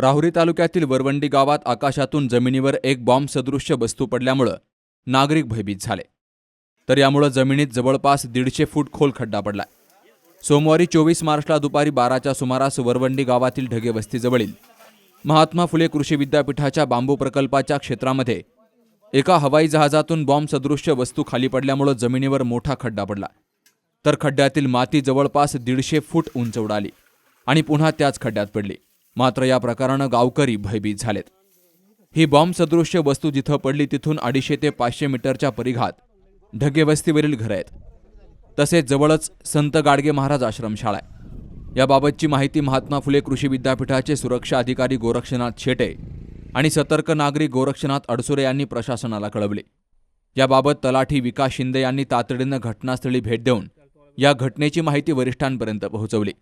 राहुरी तालुक्यातील वरवंडी गावात आकाशातून जमिनीवर एक बॉम्ब सदृश्य वस्तू पडल्यामुळं नागरिक भयभीत झाले. तर यामुळं जमिनीत जवळपास दीडशे फूट खोल खड्डा पडलाय सोमवारी चोवीस मार्चला दुपारी बाराच्या सुमारास वरवंडी गावातील ढगे वस्तीजवळील महात्मा फुले कृषी विद्यापीठाच्या बांबू प्रकल्पाच्या क्षेत्रामध्ये एका हवाई जहाजातून बॉम्ब सदृश्य वस्तू खाली पडल्यामुळं जमिनीवर मोठा खड्डा पडला. तर खड्ड्यातील माती जवळपास दीडशे फूट उंच उडाली आणि पुन्हा त्याच खड्ड्यात पडली. मात्र या प्रकारानं गावकरी भयभीत झालेत. ही बॉम्ब सदृश्य वस्तू जिथं पडली तिथून अडीचशे ते पाचशे मीटरच्या परिघात ढगे वस्तीवरील घरं आहेत. तसेच जवळच संत गाडगे महाराज आश्रमशाळा आहे. याबाबतची माहिती महात्मा फुले कृषी विद्यापीठाचे सुरक्षा अधिकारी गोरक्षनाथ शेटे आणि सतर्क नागरिक गोरक्षनाथ अडसुरे यांनी प्रशासनाला कळवले. याबाबत तलाठी विकास शिंदे यांनी तातडीनं घटनास्थळी भेट देऊन या घटनेची माहिती वरिष्ठांपर्यंत पोहोचवली.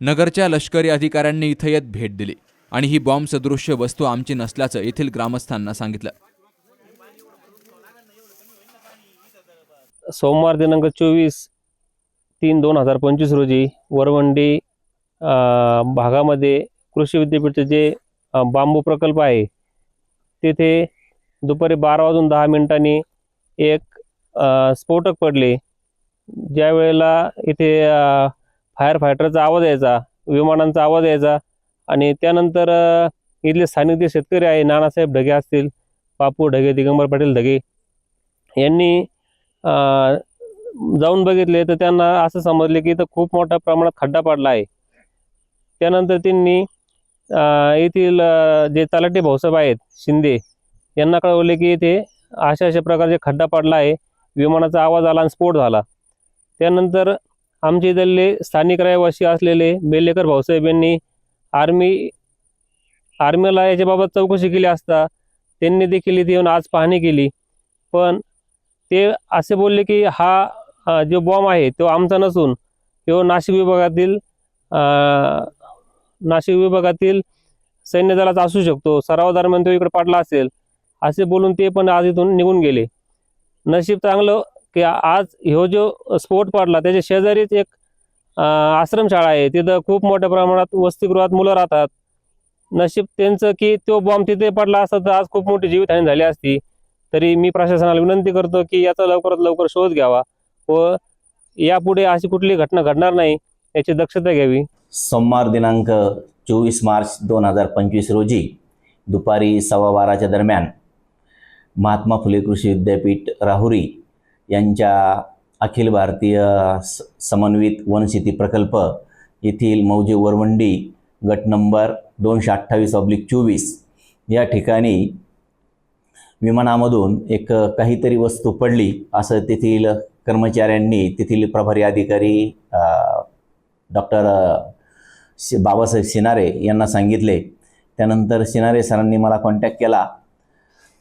नगरच्या लष्करी अधिकाऱ्यांनी इथं येत भेट दिली आणि ही बॉम्ब सदृश्य वस्तू आमची नसल्याचं येथील ग्रामस्थांना सांगितलं. सोमवार दिनांक चोवीस तीन दोन हजार पंचवीस रोजी वरवंडी भागामध्ये कृषी विद्यापीठचे जे बांबू प्रकल्प आहे तेथे दुपारी बारा वाजून दहा मिनिटांनी एक स्फोटक पडले. ज्या वेळेला इथे फायर फायटरचा आवाज यायचा विमानांचा आवाज यायचा आणि त्यानंतर इथले स्थानिक जे शेतकरी आहे नानासाहेब ढगे असतील बापू ढगे दिगंबर पाटील ढगे यांनी जाऊन बघितले तर त्यांना असं समजले की इथं खूप मोठ्या प्रमाणात खड्डा पडला आहे. त्यानंतर त्यांनी येथील जे तलाठी भाऊसाहेब आहेत शिंदे यांना कळवले की इथे अशा अशा प्रकारचे खड्डा पडला आहे विमानाचा आवाज आला आणि स्फोट झाला. त्यानंतर आमचे इथले स्थानिक रहिवासी असलेले बेलेकर भाऊसाहेब यांनी आर्मी आर्मीला याच्याबाबत चौकशी केली असता त्यांनी देखील इथे येऊन आज पाहणी केली. पण ते असे बोलले की हा जो बॉम्ब आहे तो आमचा नसून तो नाशिक विभागातील नाशिक विभागातील सैन्य दलाचा असू शकतो. सराव दरम्यान तो इकडे पाडला असेल. असे बोलून ते पण आज इथून निघून गेले. नशीब चांगलं की आज ह्यो जो स्फोट पडला त्याच्या शेजारीच एक आश्रमशाळा आहे. तिथं खूप मोठ्या प्रमाणात वसतिगृहात मुलं राहतात. नशीब त्यांचं की तो बॉम्ब तिथे पडला असता तर आज खूप मोठी जीवितहानी झाली असती. तरी मी प्रशासनाला विनंती करतो की याचा लवकरात लवकर शोध घ्यावा व यापुढे अशी कुठली घटना घडणार नाही याची दक्षता घ्यावी. सोमवार दिनांक चोवीस मार्च दोन हजार पंचवीस रोजी दुपारी सव्वा बाराच्या दरम्यान महात्मा फुले कृषी विद्यापीठ राहुरी यांच्या अखिल भारतीय स समन्वित वनशेती प्रकल्प येथील मौजे वरवंडी गट नंबर दोनशे अठ्ठावीस ऑब्लिक चोवीस या ठिकाणी विमानामधून एक काहीतरी वस्तू पडली. असं तेथील कर्मचाऱ्यांनी तेथील प्रभारी अधिकारी डॉक्टर बाबासाहेब सिनारे यांना सांगितले. त्यानंतर सिनारे सरांनी मला कॉन्टॅक्ट केला.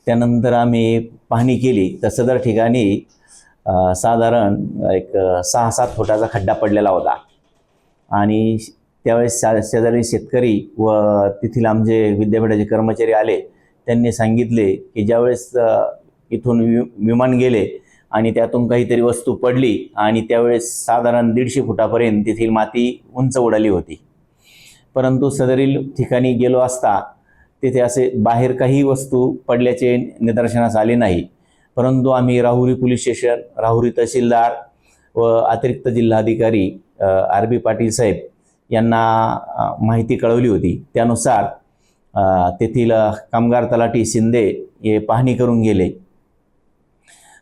त्यानंतर आम्ही पाहणी केली. तर सदर ठिकाणी साधारण एक सहा सात फुटाचा खड्डा पडलेला होता. आणि त्यावेळेस शेजारी शेतकरी व तेथील आमचे विद्यापीठाचे कर्मचारी आले. त्यांनी सांगितले की ज्यावेळेस इथून वि विमान गेले आणि त्यातून काहीतरी वस्तू पडली आणि त्यावेळेस साधारण दीडशे फुटापर्यंत तेथील माती उंच उडाली होती. परंतु सदरील ठिकाणी गेलो असता तेथे असे बाहेर काही वस्तू पडल्याचे निदर्शनास आले नाही. परंतु आम्ही राहुरी पोलीस स्टेशन राहुरी तहसीलदार व अतिरिक्त जिल्हाधिकारी आर बी पाटील साहेब यांना माहिती कळवली होती. त्यानुसार तेथील कामगार तलाठी शिंदे हे पाहणी करून गेले.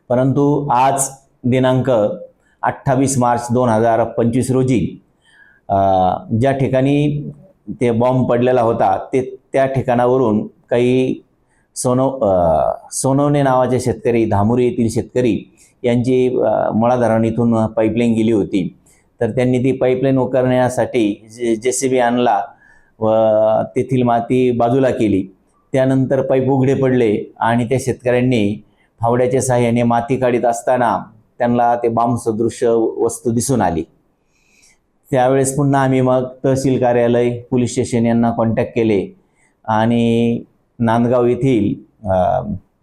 परंतु आज दिनांक अठ्ठावीस मार्च दोन हजार पंचवीस रोजी ज्या ठिकाणी ते बॉम्ब पडलेला होता ते त्या ठिकाणावरून काही सोनो सोनवणे नावाचे शेतकरी धामुरी येथील शेतकरी यांची मुळाधरण इथून पाईपलाईन गेली होती. तर त्यांनी ती पाईपलाईन उकरण्यासाठी जे जे सी बी आणला व तेथील माती बाजूला केली. त्यानंतर पाईप उघडे पडले आणि त्या शेतकऱ्यांनी फावड्याच्या साह्याने माती काढीत असताना त्यांना ते बांब सदृश्य वस्तू दिसून आली. त्यावेळेस पुन्हा आम्ही मग तहसील कार्यालय पोलीस स्टेशन यांना कॉन्टॅक्ट केले आणि नांदगाव येथील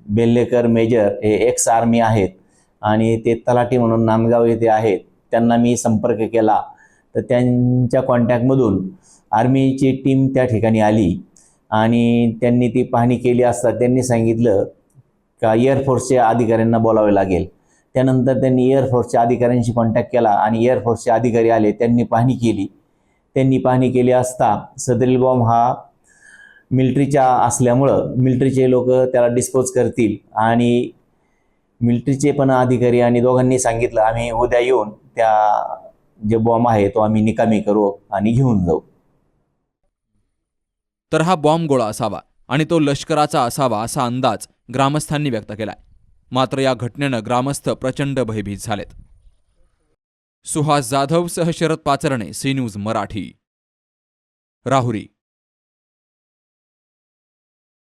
बेल्लेकर मेजर हे एक्स आर्मी आहेत आणि ते तलाठी म्हणून नांदगाव येथे आहेत. त्यांना मी संपर्क केला. तर त्यांच्या कॉन्टॅक्टमधून आर्मीची टीम त्या ठिकाणी आली आणि त्यांनी ती पाहणी केली असता त्यांनी सांगितलं का एअरफोर्सच्या अधिकाऱ्यांना बोलावे लागेल. त्यानंतर त्यांनी एअरफोर्सच्या अधिकाऱ्यांशी कॉन्टॅक्ट केला आणि एअरफोर्सचे अधिकारी आले. त्यांनी पाहणी केली. त्यांनी पाहणी केली असता सदरील बॉम्ब हा मिल्ट्रीच्या असल्यामुळं मिलिटरीचे लोक त्याला डिस्पोज करतील. आणि मिल्ट्रीचे पण अधिकारी आणि दोघांनी सांगितलं आम्ही उद्या येऊन त्या जे बॉम्ब आहे तो आम्ही निकामी करू आणि घेऊन जाऊ. तर हा बॉम्ब गोळा असावा आणि तो लष्कराचा असावा असा अंदाज ग्रामस्थांनी व्यक्त केलाय. मात्र या घटनेनं ग्रामस्थ प्रचंड भयभीत झालेत. सुहास जाधव सह शरद पाचरणे सी न्यूज मराठी. राहुरी.